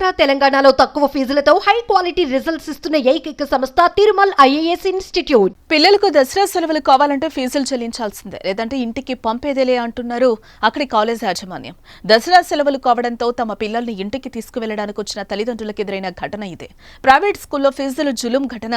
ఆంధ్ర తెలంగాణలో తక్కువ ఫీజులతో high quality results ఇస్తున్న ఏకైక సంస్థ తిరుమల్ ఐఏఎస్ ఇన్స్టిట్యూట్. పిల్లలకు దసరా సెలవులు కావాలంటే ఫీజులు చెల్లించాల్సిందే. లేదంటే ఇంటికి పంపేదేలే అంటున్నారు అక్కడి కాలేజ్ యాజమాన్యం. దసరా సెలవులు కావడంతో తమ పిల్లల్ని ఇంటికి తీసుకువెళ్ళడానికి వచ్చిన తల్లిదండ్రులకు ఎదురైన ఘటన ఇదే. ప్రైవేట్ స్కూల్లో ఫీజులు జులుం ఘటన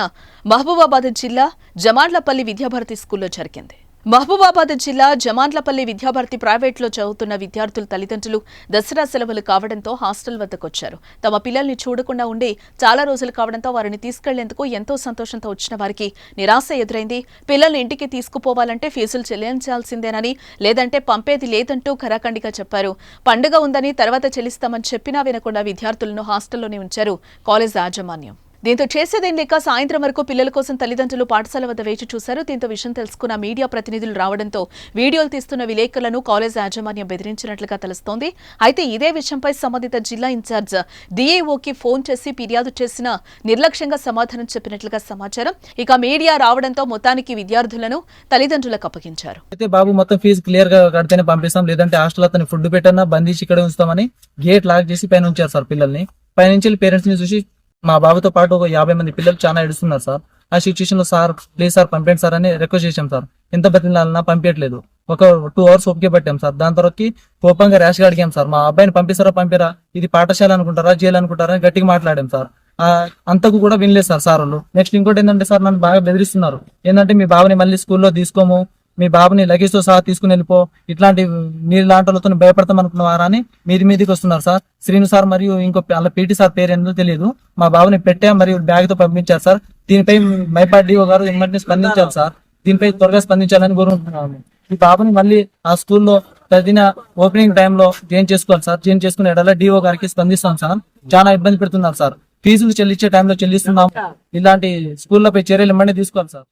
మహబూబాబాద్ జిల్లా జమాడ్లపల్లి విద్యాభారతి స్కూల్లో జరిగింది. మహబూబాబాద్ జిల్లా జమాన్లపల్లి విద్యాభారతి ప్రైవేట్లో చదువుతున్న విద్యార్థుల తల్లిదండ్రులు దసరా సెలవులు కావడంతో హాస్టల్ వద్దకొచ్చారు. తమ పిల్లల్ని చూడకుండా ఉండి చాలా రోజులు కావడంతో వారిని తీసుకెళ్ళేందుకు ఎంతో సంతోషంతో వచ్చిన వారికి నిరాశ ఎదురైంది. పిల్లల్ని ఇంటికి తీసుకుపోవాలంటే ఫీజులు చెల్లించాల్సిందేనని లేదంటే పంపేది లేదంటూ ఖరాఖండిగా చెప్పారు. పండుగ ఉందని తర్వాత చెల్లిస్తామని చెప్పినా వినకుండా విద్యార్థులను హాస్టల్లోనే ఉంచారు కాలేజ్ యాజమాన్యం. దీంతో చేసేదేం లేక సాయంత్రం వరకు పిల్లల కోసం తల్లిదండ్రులు పాఠశాల వద్ద వేచి చూశారు. దీంతో విషయం తెలుసుకున్న మీడియా ప్రతినిధులు రావడంతో వీడియోలు తీస్తున్న విలేకరులను కాలేజ్ యాజమాన్యం బెదిరించినట్లుగా తెలుస్తోంది. అయితే ఇదే విషయంపై సంబంధిత జిల్లా ఇన్ఛార్జ్ డిఏఓకి ఫోన్ చేసి ఫిర్యాదు చేసిన నిర్లక్ష్యంగా సమాధానం చెప్పినట్లుగా సమాచారం. ఇక మీడియా రావడంతో మొత్తానికి విద్యార్థులను తల్లిదండ్రులకు అప్పగించారు. అయితే బాబు మొత్తం ఫీజు క్లియర్గా కడితేనే పంపిస్తాం. లేదంటే హాస్టల్ అతని ఫుడ్ పెట్టన్నా బంధించి ఇక్కడ ఉంచుతామని గేట్ లాక్ చేసి పైన ఉంచారు సార్ పిల్లల్ని. పైనుంచి పేరెంట్స్ని చూసి మా బాబుతో పాటు ఒక యాభై మంది పిల్లలు చాలా ఏడుస్తున్నారు సార్. ఆ సిచ్యువేషన్లో సార్ ప్లీజ్ సార్ పంపించండి సార్ అని రిక్వెస్ట్ చేశాం సార్. ఎంత బతిలాలన్నా పంపించట్లేదు. ఒక టూ అవర్స్ ఓపిక పట్టాం సార్. దాని తర్వాత కోపంగా ర్యాష్గా అడిగాం సార్. మా అబ్బాయిని పంపిస్తారా పంపిరా? ఇది పాఠశాల అనుకుంటారా జైలు అనుకుంటారా? అని గట్టిగా మాట్లాడాం సార్. అంతకు కూడా వినలేదు సార్ సార్ వాళ్ళు. నెక్స్ట్ ఇంకోటి ఏంటంటే సార్ నన్ను బాగా బెదిరిస్తున్నారు. ఏంటంటే మీ బాబుని మళ్ళీ స్కూల్లో తీసుకోము. మీ బాబుని లగేజ్తో సహా తీసుకుని వెళ్ళిపో. ఇట్లాంటి మీరు లాంటి వాళ్ళతో భయపడతాం అనుకున్నవారా అని మీది మీదికి వస్తున్నారు సార్. శ్రీను సార్ మరియు ఇంకో వాళ్ళ పీటీ సార్ పేరు ఏంటో తెలియదు. మా బాబుని పెట్టా మరియు బ్యాగ్తో పంపించారు సార్. దీనిపై మైపాడ్ డిఓ గారు వెంటనే స్పందించారు సార్. దీనిపై త్వరగా స్పందించాలని కోరుకుంటున్నాము. ఈ బాబుని మళ్ళీ ఆ స్కూల్లో తదిన ఓపెనింగ్ టైంలో జాయిన్ చేసుకోవాలి సార్. జైన్ చేసుకునే ఎడల డిఓ గారికి స్పందిస్తాం సార్. చాలా ఇబ్బంది పెడుతున్నారు సార్. ఫీజులు చెల్లించే టైంలో చెల్లిస్తున్నాం ఇలాంటి స్కూళ్ళపై చర్యలు ఇమ్మని తీసుకోవాలి సార్.